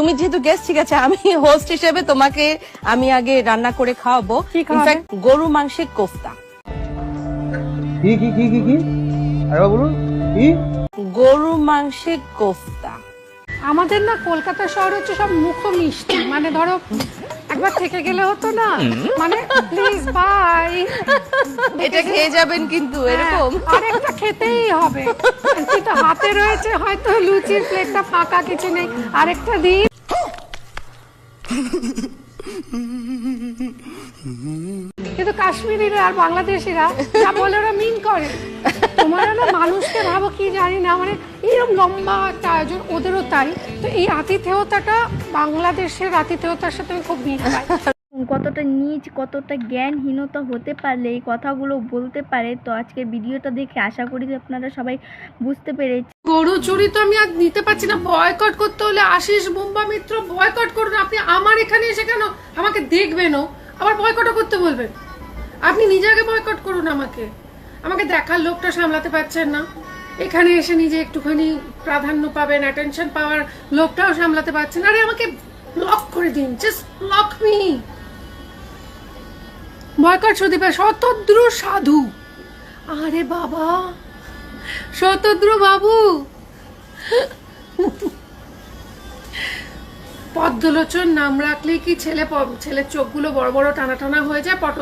তুমি যেহেতু গেস্ট ঠিক আছে আমি হোস্ট হিসেবে তোমাকে আমি আগে রান্না করে খাওয়াবো। ইনফ্যাক্ট গরু মাংসের কোফতা। কি কি কি কি কি? আরে বলুন কি? গরু মাংসের কোফতা। আমাদের না কলকাতা শহর হচ্ছে সব মুখ মিষ্টি। মানে ধরো একবার থেকে গেলে হতো না? মানে প্লিজ বাই এটা খেয়ে যাবেন কিন্তু এরকম। আরেকটা খেতেই হবে। কিন্তু হাতে রয়েছে হয়তো লুচির প্লেটটা ফাঁকা কিছু নেই। আরেকটা দিন কিন্তু কাশ্মীরিরা আর বাংলাদেশিরা যা বলে ওরা মিন করে। তোমরা না মানুষকে ভাবো কি জানি না মানে এরকম লম্বা একটা আয়োজন, ওদেরও তাই। তো এই আতিথেয়তাটা বাংলাদেশের আতিথেয়তার সাথে আমি খুব মিল পাই। কতটা নিচ, কতটা জ্ঞানহীনতা হতে পারলে এই কথাগুলো বলতে পারে। তো আজকের ভিডিওটা দেখে আশা করি যে আপনারা সবাই বুঝতে পেরেছেন। গরু চুরি তো আমি আর নিতে পারছি না। বয়কট করতে হলে আশিস বোম্বা মিত্র বয়কট করুন। আপনি আমার এখানে এসে কেন আমাকে দেখবেনও আবার বয়কটও করতে বলবেন। আপনি নিজে আগে বয়কট করুন আমাকে। আমাকে দেখার লোকটা সামলাতে পারছেন না। এখানে এসে নিজে একটুখানি প্রাধান্য পাবেন অ্যাটেনশন পাওয়ার লোকটাও সামলাতে পারছেন আরে আমাকে ব্লক করে দিন জাস্ট ব্লক মি বয়কট সুদীপের শতদ্রু সাধু। আরে বাবা। শতদ্র বাবু পদ্মলোচন নাম রাখলে কি ছেলে ছেলে ছেলের চোখগুলো বড় বড় টানা টানা হয়ে যায়? পট